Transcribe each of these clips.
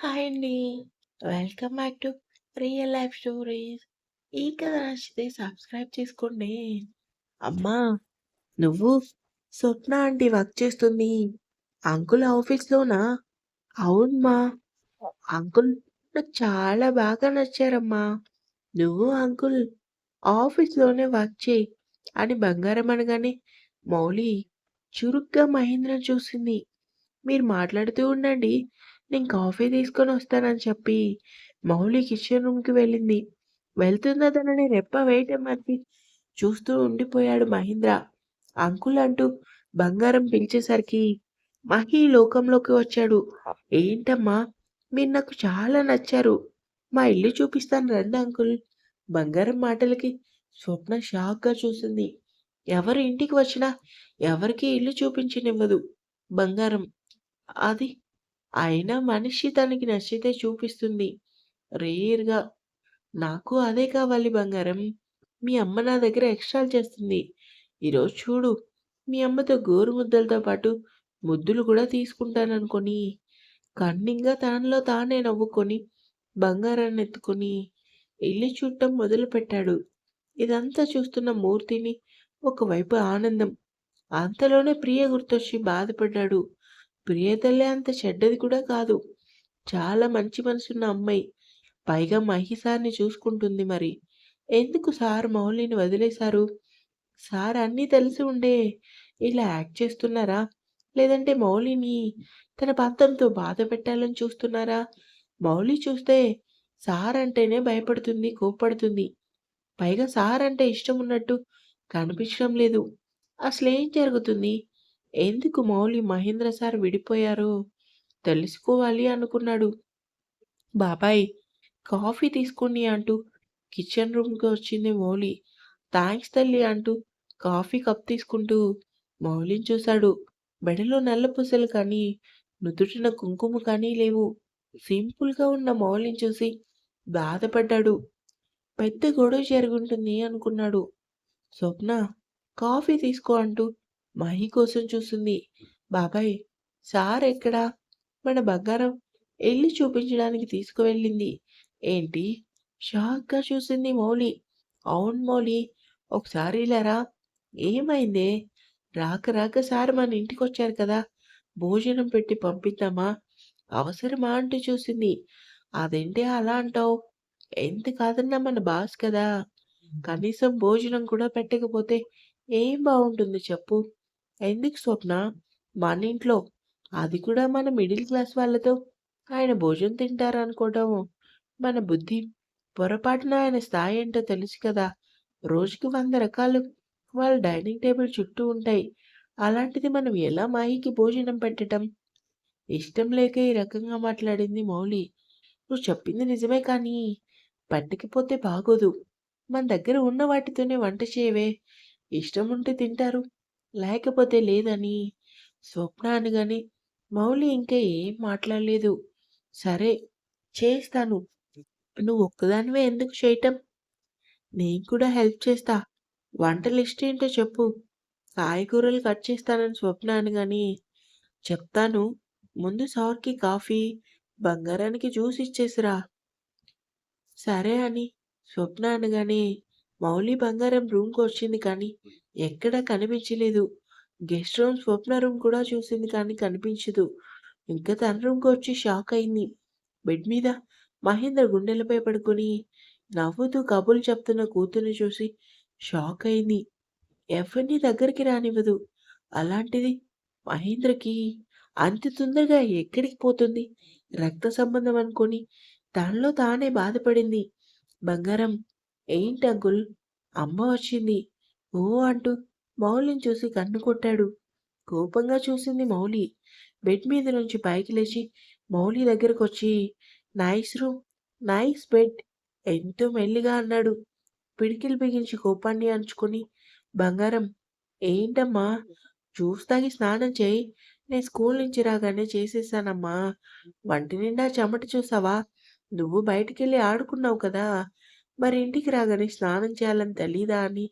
Hi అండి. Welcome back to real life stories. ఈ కథ నచ్చితే సబ్స్క్రైబ్ చేసుకోండి. అమ్మా! నువ్వు స్వప్న ఆంటీ వర్క్ చేస్తుంది అంకుల్ ఆఫీస్‌లోనా? అవునమ్మా. అంకుల్ నాకు చాలా బాగా నచ్చారమ్మా. నువ్వు అంకుల్ ఆఫీస్‌లోనే వర్క్ చేయి అని బంగారం అనగానే మౌలి చురుగ్గా మహేంద్ర చూసింది. మీరు మాట్లాడుతూ ఉండండి. నేను కాఫీ తీసుకొని వస్తానని చెప్పి మౌలి కిచెన్ రూమ్‌కి వెళ్ళింది. వెళ్తున్న తనని రెప్ప వేయటం అని చూస్తూ ఉండిపోయాడు మహేంద్ర. అంకుల్ అంటూ బంగారం పిలిచేసరికి మహి లోకంలోకి వచ్చాడు. ఏంటమ్మా! మీరు నాకు చాలా నచ్చారు. మా ఇల్లు చూపిస్తాను రండి అంకుల్. బంగారం మాటలకి స్వప్న షాక్‌గా చూసింది. ఎవరు ఇంటికి వచ్చినా ఎవరికి ఇల్లు చూపించనివ్వదు బంగారం. అది అయినా మనిషి తనకి నచ్చితే చూపిస్తుంది. రేర్‌గా. నాకు అదే కావాలి బంగారం. మీ అమ్మ నా దగ్గర ఎక్స్ట్రా చేస్తుంది. ఈరోజు చూడు మీ అమ్మతో గోరు ముద్దలతో పాటు ముద్దులు కూడా తీసుకుంటాననుకొని కన్నింగా తనలో తానే నవ్వుకొని బంగారాన్ని ఎత్తుకొని ఇల్లు చూడటం మొదలుపెట్టాడు. ఇదంతా చూస్తున్న మూర్తిని ఒకవైపు ఆనందం. అంతలోనే ప్రియ గుర్తొచ్చి బాధపడ్డాడు. ప్రియతల్లే అంత చెడ్డది కూడా కాదు. చాలా మంచి మనసున్న అమ్మాయి. పైగా మహి సార్‌ని చూసుకుంటుంది మరి. ఎందుకు సార్ మౌలిని వదిలేశారు? సార్ అన్నీ తెలిసి ఉండే ఇలా యాక్ట్ చేస్తున్నారా? లేదంటే మౌలిని తన పంతంతో బాధపెట్టాలని చూస్తున్నారా? మౌలి చూస్తే సార్ అంటేనే భయపడుతుంది, కోప్పడుతుంది. పైగా సార్ అంటే ఇష్టం ఉన్నట్టు కనిపించడం లేదు. అసలేం జరుగుతుంది? ఎందుకు మౌలి, మహేంద్ర సార్ విడిపోయారో తెలుసుకోవాలి అనుకున్నాడు. బాబాయ్ కాఫీ తీసుకోండి అంటూ కిచెన్ రూమ్‌కి వచ్చింది మౌలి. థ్యాంక్స్ తల్లి అంటూ కాఫీ కప్ తీసుకుంటూ మౌలిని చూశాడు. మెడలో నల్ల పూసలు కానీ, నుదుటిన కుంకుమ కానీ లేవు. సింపుల్‌గా ఉన్న మౌలిని చూసి బాధపడ్డాడు. పెద్ద గొడవ జరుగుంటుంది అనుకున్నాడు. స్వప్న కాఫీ తీసుకో అంటూ మహి కోసం చూసింది. బాబాయ్ సార్ ఎక్కడా? మన బంగారం వెళ్ళి చూపించడానికి తీసుకువెళ్ళింది. ఏంటి? షాక్‌గా చూసింది మౌలి. అవును మౌలి ఒకసారి లేరా ఏమైందే? రాక రాక సార్ మన ఇంటికొచ్చారు కదా! భోజనం పెట్టి పంపిద్దామా? అవసరమా అంటూ చూసింది. అదేంటి అలా అంటావు? ఎంత కాదన్నా మన బాస్ కదా! కనీసం భోజనం కూడా పెట్టకపోతే ఏం బాగుంటుంది చెప్పు? ఎందుకు స్వప్న? మన ఇంట్లో అది కూడా మన మిడిల్ క్లాస్ వాళ్ళతో ఆయన భోజనం తింటారనుకోవడం మన బుద్ధి. పొరపాటున ఆయన స్థాయి ఏంటో తెలుసు కదా! రోజుకి వంద రకాలు వాళ్ళ డైనింగ్ టేబుల్ చుట్టూ ఉంటాయి. అలాంటిది మనం ఎలా మాయకి భోజనం పెట్టటం? ఇష్టం లేక ఈ రకంగా మాట్లాడింది మౌలి. నువ్వు చెప్పింది నిజమే కానీ పెట్టకపోతే బాగోదు. మన దగ్గర ఉన్న వాటితోనే వంట చేయవే. ఇష్టం ఉంటే తింటారు. లేకపోతే లేదని స్వప్న అనగానే మౌలి ఇంకా ఏం మాట్లాడలేదు. సరే చేస్తాను. నువ్వు ఒక్కదానివే ఎందుకు చేయటం? నేను కూడా హెల్ప్ చేస్తా. వంట లిస్ట్ ఏంటో చెప్పు. కాయగూరలు కట్ చేస్తానని స్వప్న అనగానే చెప్తాను. ముందు సార్‌కి కాఫీ, బంగారానికి జ్యూస్ ఇచ్చేసిరా. సరే అని స్వప్న అనగానే మౌలి బంగారం రూమ్‌కి వచ్చింది కానీ ఎక్కడా కనిపించలేదు. గెస్ట్ రూమ్ స్వప్న రూమ్ కూడా చూసింది కానీ కనిపించదు. ఇంకా తన రూమ్‌కి వచ్చి షాక్ అయింది. బెడ్ మీద మహేంద్ర గుండెలపై పడుకొని నవ్వుతూ కబుర్లు చెప్తున్న కూతుర్ని చూసి షాక్ అయింది. ఎవరిని దగ్గరికి రానివ్వదు. అలాంటిది మహేంద్రకి అంత తొందరగా ఎక్కడికి పోతుంది? రక్త సంబంధం అనుకొని తనలో తానే బాధపడింది. బంగారం ఏంటి అంకుల్? అమ్మ వచ్చింది. ఓ అంటూ మౌలిని చూసి కన్ను కొట్టాడు. కోపంగా చూసింది మౌలి. బెడ్ మీద నుంచి పైకి లేచి మౌలి దగ్గరకొచ్చి నైస్ రూమ్, నైస్ బెడ్ ఎంతో మెల్లిగా అన్నాడు. పిడికిలి బిగించి కోపాన్ని అంచుకుని బంగారం ఏంటమ్మా? జ్యూస్ తాగి స్నానం చేయి. నేను స్కూల్ నుంచి రాగానే చేసేసానమ్మా. వంటి నిండా చెమట చూసావా? నువ్వు బయటికెళ్ళి ఆడుకున్నావు కదా! మరి ఇంటికి రాగానే స్నానం చేయాలని తెలీదా అని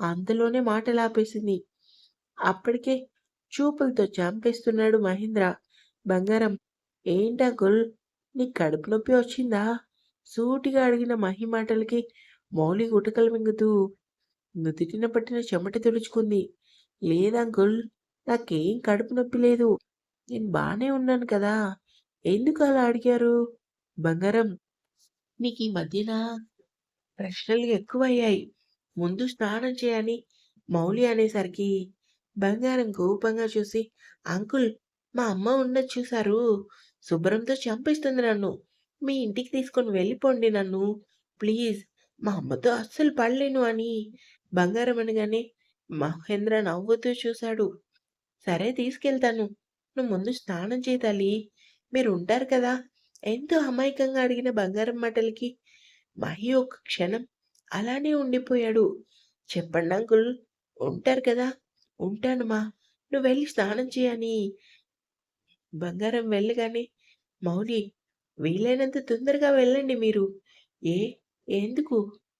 అంతలోనే మాటలాపేసింది. అప్పటికే చూపులతో చంపేస్తున్నాడు మహేంద్ర. బంగారం ఏంటంకుల్? నీకు కడుపు నొప్పి వచ్చిందా సూటిగా అడిగిన మహి మాటలకి మౌలి గుటకలు మింగుతూ నుదుటిన పట్టిన చెమట తుడుచుకుంది లేదంకుల్ నాకేం కడుపు నొప్పి లేదు నేను బాగానే ఉన్నాను కదా ఎందుకు అలా అడిగారు బంగారం నీకు ఈ మధ్యన ప్రశ్నలు ఎక్కువయ్యాయి. ముందు స్నానం చేయని మౌలి అనేసరికి బంగారం కోపంగా చూసి అంకుల్ మా అమ్మ ఉన్నది చూసారు శుభ్రంతో చంపిస్తుంది నన్ను. మీ ఇంటికి తీసుకొని వెళ్ళిపోండి నన్ను. ప్లీజ్ మా అమ్మతో అస్సలు పడలేను అని బంగారం అనగానే మహేంద్ర నవ్వుతూ చూశాడు. సరే తీసుకెళ్తాను. నువ్వు ముందు స్నానం చేయాలి మీరు ఉంటారు కదా? ఎంతో అమాయకంగా అడిగిన బంగారం మాటలకి మహి ఒక క్షణం అలానే ఉండిపోయాడు. చెప్పండి అంకుల్ ఉంటారు కదా. ఉంటానమ్మా నువ్వు వెళ్ళి స్నానం చేయని. బంగారం వెళ్ళగానే మౌలి వీలైనంత తొందరగా వెళ్ళండి మీరు. ఏ? ఎందుకు?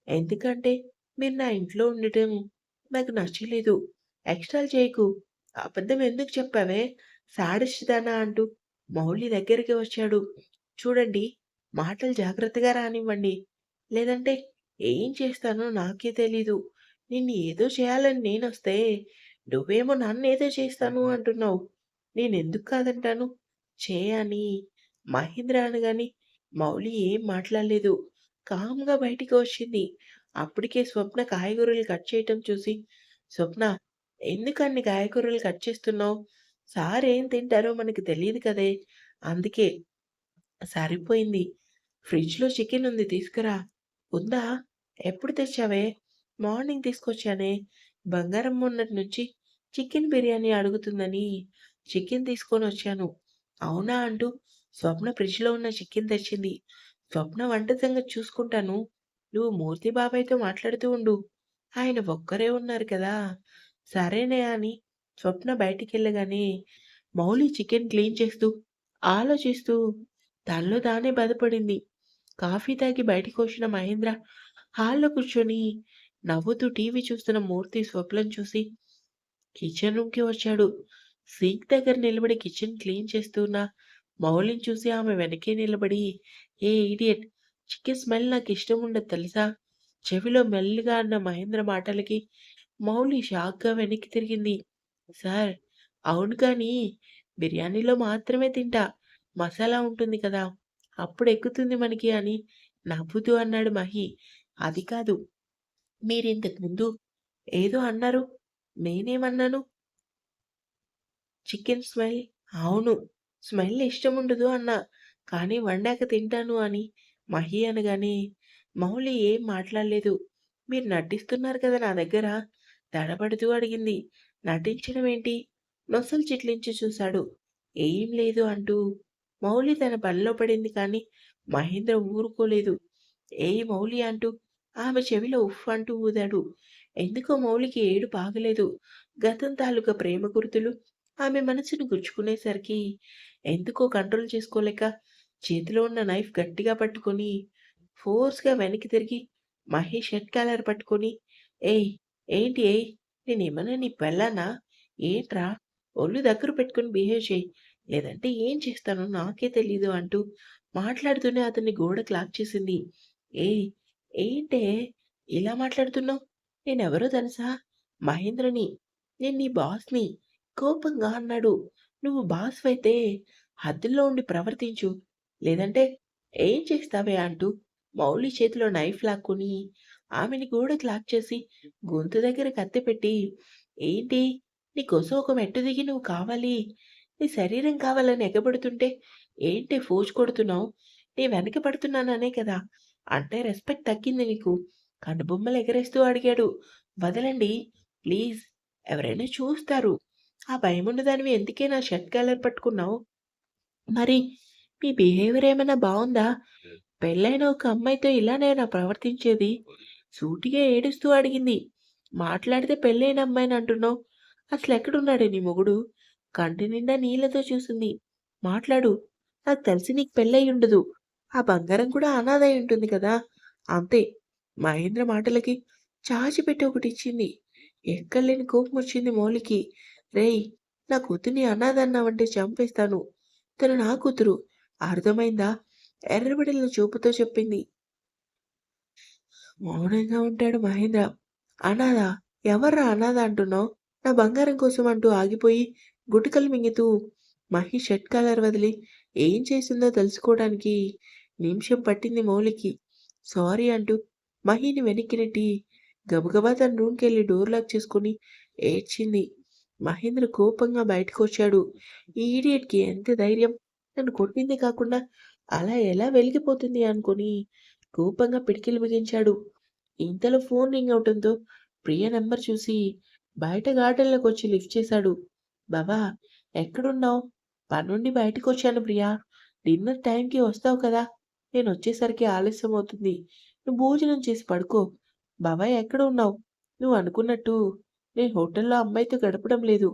ఎందుకంటే మీరు నా ఇంట్లో ఉండటం నాకు నచ్చలేదు. ఎక్స్ట్రాలు చేయకు. అబద్ధం ఎందుకు చెప్పావే? సాడిస్తుదానా అంటూ మౌలి దగ్గరికి వచ్చాడు. చూడండి మాటలు జాగ్రత్తగా రానివ్వండి. లేదంటే ఏం చేస్తానో నాకే తెలీదు. నిన్ను ఏదో చేయాలని నేనొస్తే నువ్వేమో నన్ను ఏదో చేస్తాను అంటున్నావు. నేనెందుకు కాదంటాను? చేయని మహేంద్ర అనగాని మౌలి ఏం మాట్లాడలేదు. కామ్గా బయటికి వచ్చింది. అప్పటికే స్వప్న కాయగూరలు కట్ చేయటం చూసి స్వప్న ఎందుకు అన్ని కాయగూరలు కట్ చేస్తున్నావు? సార్ ఏం తింటారో మనకి తెలియదు కదే. అందుకే సరిపోయింది. ఫ్రిడ్జ్లో చికెన్ ఉంది తీసుకురా. ఉందా? ఎప్పుడు తెచ్చావే? మార్నింగ్ తీసుకొచ్చానే. బంగారం మొన్నటి నుంచి చికెన్ బిర్యానీ అడుగుతుందని చికెన్ తీసుకొని వచ్చాను. అవునా అంటూ స్వప్న ఫ్రిడ్జ్లో ఉన్న చికెన్ తెచ్చింది. స్వప్న వంట సంగతి చూసుకుంటాను. నువ్వు మూర్తి బాబాయ్తో మాట్లాడుతూ ఉండు. ఆయన ఒక్కరే ఉన్నారు కదా. సరేనే అని స్వప్న బయటికి వెళ్ళగానే మౌలి చికెన్ క్లీన్ చేస్తూ ఆలోచిస్తూ తనలో తానే బాధపడింది. కాఫీ తాగి బయటికి వచ్చిన మహేంద్ర హాల్లో కూర్చొని నవ్వుతూ టీవీ చూస్తున్న మూర్తి స్వప్నం చూసి కిచెన్ రూమ్కి వచ్చాడు. సింక్ దగ్గర నిలబడి కిచెన్ క్లీన్ చేస్తున్న మౌలిని చూసి ఆమె వెనకే నిలబడి ఏ ఇడియట్ చికెన్ స్మెల్ నాకు ఇష్టం ఉండదు తెలుసా? చెవిలో మెల్లిగా అన్న మహేంద్ర మాటలకి మౌలి షాక్గా వెనక్కి తిరిగింది. సార్ అవును కానీ బిర్యానీలో మాత్రమే తింటా. మసాలా ఉంటుంది కదా. అప్పుడు ఎక్కుతుంది మనకి అని నవ్వుతూ అన్నాడు మహి. అది కాదు. మీరింతకు ముందు ఏదో అన్నారు. నేనేమన్నాను? Chicken smell. అవును. స్మెల్ ఇష్టం ఉండదు అన్నా. కానీ వండాక తింటాను అని మహి అనగానే మౌలి ఏం మాట్లాడలేదు. మీరు నటిస్తున్నారు కదా నా దగ్గర? తడబడుతూ అడిగింది. నటించడం ఏంటి నొసలు చిట్లించి చూశాడు. ఏం లేదు అంటూ మౌలి తన పనిలో పడింది కానీ మహేంద్ర ఊరుకోలేదు. ఏ మౌలి అంటూ ఆమె చెవిలో ఉఫ్ అంటూ ఊదాడు. ఎందుకో మౌలికి ఏడు బాగలేదు గతం తాలూకా ప్రేమ గుర్తులు ఆమె మనసును గుచ్చుకునేసరికి ఎందుకో కంట్రోల్ చేసుకోలేక చేతిలో ఉన్న నైఫ్ గట్టిగా పట్టుకొని ఫోర్స్గా వెనక్కి తిరిగి మహేష్ షర్ట్ కాలర్ పట్టుకొని ఏయ్ ఏంటి ఏయ్ నేనేమన్నా నీ పెళ్ళానా? ఏంట్రా? ఒళ్ళు దగ్గర పెట్టుకొని బిహేవ్ చేయి. లేదంటే ఏం చేస్తానో నాకే తెలీదు అంటూ మాట్లాడుతూనే అతన్ని గోడ క్లాక్ చేసింది. ఏ ఏంటే ఇలా మాట్లాడుతున్నావు? నేనెవరో తెలుసా? మహేంద్రని. నేను నీ బాస్ని. కోపంగా అన్నాడు. నువ్వు బాస్ అయితే హద్దుల్లో ఉండి ప్రవర్తించు. లేదంటే ఏం చేస్తావే అంటూ మౌలి చేతిలో నైఫ్ లాక్కుని ఆమెని గోడ క్లాక్ చేసి గొంతు దగ్గర కత్తి పెట్టి ఏంటి? నీకోసం ఒక మెట్టు దిగి నువ్వు కావాలి. నీ శరీరం కావాలని ఎగబడుతుంటే ఏంటి ఫోజ్ కొడుతున్నావు? నీ వెనక పడుతున్నాననే కదా. అంటే రెస్పెక్ట్ తగ్గింది నీకు. కనుబొమ్మలు ఎగరేస్తూ అడిగాడు. వదలండి ప్లీజ్ ఎవరైనా చూస్తారు. ఆ భయమున్న ఉన్నదానివి ఎందుకే నా షర్ట్ కలర్ పట్టుకున్నావు? మరి మీ బిహేవియర్ ఏమైనా బాగుందా? పెళ్ళైన ఒక అమ్మాయితో ఇలానే నా ప్రవర్తించేది? సూటిగా ఏడుస్తూ అడిగింది. మాట్లాడితే పెళ్ళైన అమ్మాయిని అంటున్నావు? అసలు ఎక్కడున్నాడే నీ మొగుడు? కంటి నిండా నీళ్ళతో చూసింది. మాట్లాడు. నాకు తెలిసి నీకు పెళ్ళయి ఉండదు. ఆ బంగారం కూడా అనాథై ఉంటుంది కదా. అంతే. మహేంద్ర మాటలకి చాచిపెట్టి ఒకటి ఇచ్చింది. ఎక్కడలేని కోపం వచ్చింది మౌలికి. రేయ్ నా కూతుర్ని అనాథ అన్నావంటే చంపేస్తాను. తను నా కూతురు. అర్థమైందా? ఎర్రబడిన చూపుతో చెప్పింది. మౌనంగా ఉంటాడు మహేంద్ర. అనాథ? ఎవర్రా అనాథ అంటున్నావు? నా బంగారం కోసం అంటూ ఆగిపోయి గుటకలు మింగుతూ మహి షర్ట్ కాలర్ వదిలి ఏం చేసిందో తెలుసుకోవడానికి నిమిషం పట్టింది మౌలికి. సారీ అంటూ మహిని వెనక్కి నెట్టి గబగబా తన రూమ్‌కెళ్ళి డోర్ లాక్ చేసుకొని ఏడ్చింది. మహేంద్ర కోపంగా బయటకొచ్చాడు. ఈ ఈడియట్కి ఎంత ధైర్యం! నన్ను కొట్టిందే కాకుండా అలా ఎలా వెలిగిపోతుంది అనుకుని కోపంగా పిడికిలు బిగించాడు. ఇంతలో ఫోన్ రింగ్ అవటంతో ప్రియ నెంబర్ చూసి బయట గార్డెన్లోకి వచ్చి లిఫ్ట్ చేశాడు. బావా ఎక్కడున్నావు? పనుండి బయటికొచ్చాను ప్రియా. డిన్నర్ టైంకి వస్తావు కదా! నేను వచ్చేసరికి ఆలస్యం అవుతుంది. నువ్వు భోజనం చేసి పడుకో. బాబాయ్ ఎక్కడ ఉన్నావు? నువ్వు అనుకున్నట్టు నేను హోటల్‌లో అమ్మాయితో గడపడం లేదు.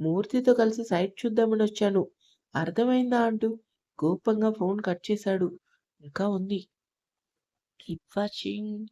మూర్తితో కలిసి సైట్ చూద్దామని వచ్చాను అర్థమైందా అంటూ కోపంగా ఫోన్ కట్ చేశాడు. ఇంకా ఉంది. Keep watching.